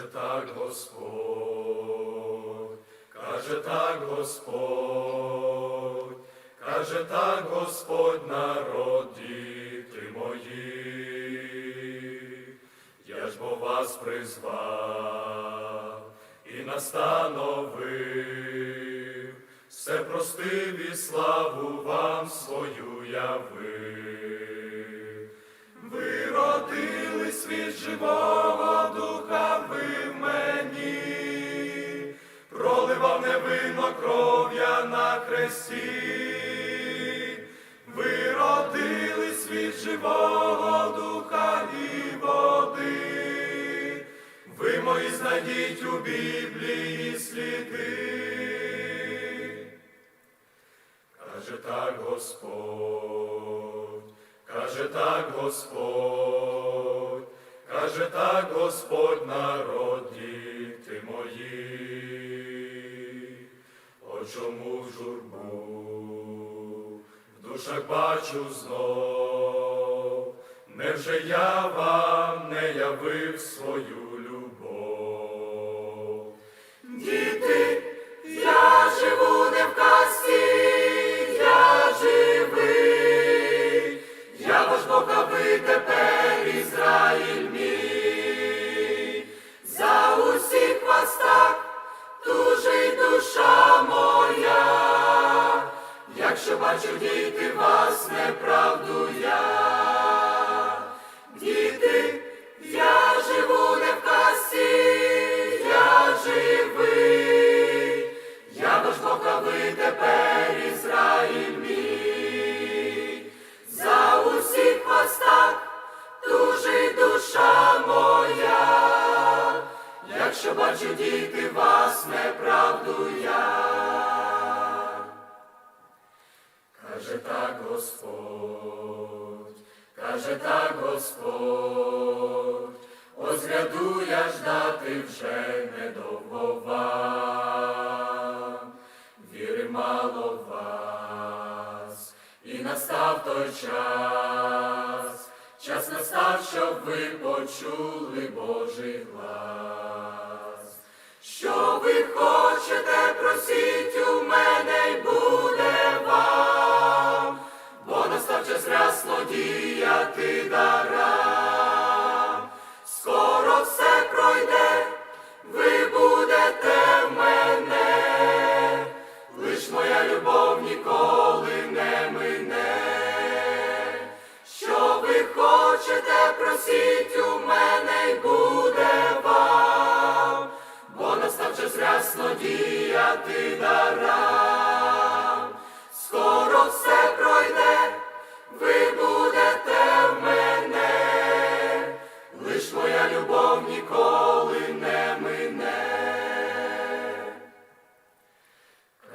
Каже так Господь, каже так Господь, каже так Господь народ діти мої, я ж бо вас призвав і настановив, все простив і славу вам свою явив. Від живого духа ви в мені, проливав невинно кров'я на хресті. Ви родились від живого духа і води. Ви мої знайдіть у Біблії сліди. Каже так Господь, каже так Господь, каже так Господь народ діти мої, о чому журбу? В душах бачу знов, невже я вам не явив свою любов? Діти, я живу не в казці, я живий, я ваш Бог, а ви тепер Ізраїль бачу діти вас неправду я. Каже так Господь, ось я ждати вже недовго вам, віри мало вас, і настав той час, час настав, щоб ви почули Божий глас. Що ви хочете, просіть у мене й буде вам, бо настав час рясно діяти просіть у мене й буде вам, бо настав час рясно діяти дарам. Скоро все пройде, ви будете в мене, лиш моя любов ніколи не мине.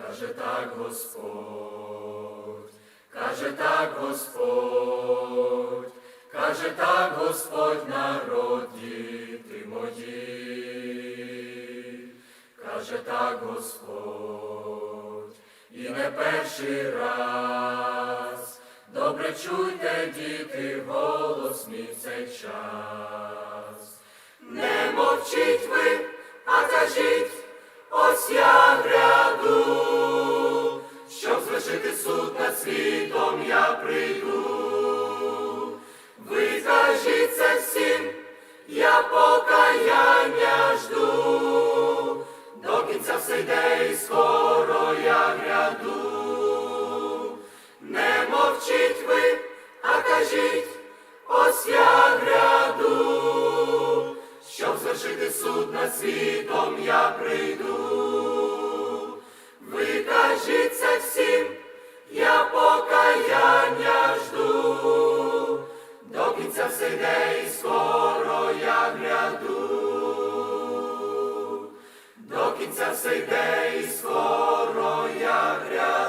Каже так Господь, каже так Господь, каже так Господь народ діти мої, каже так Господь, і не перший раз. Добре чуйте, діти, голос мій цей час. Не мовчіть ви, а кажіть, ось я гряду, щоб звершити суд над світом я прийду. Ви кажіть всім, я покаяння жду, до кінця все йде і скоро я гряду. Не мовчіть ви, а кажіть, ось я гряду, щоб звершити суд над світом я прийду. Ви кажіть всім, я покаяння йде і скоро я гряду.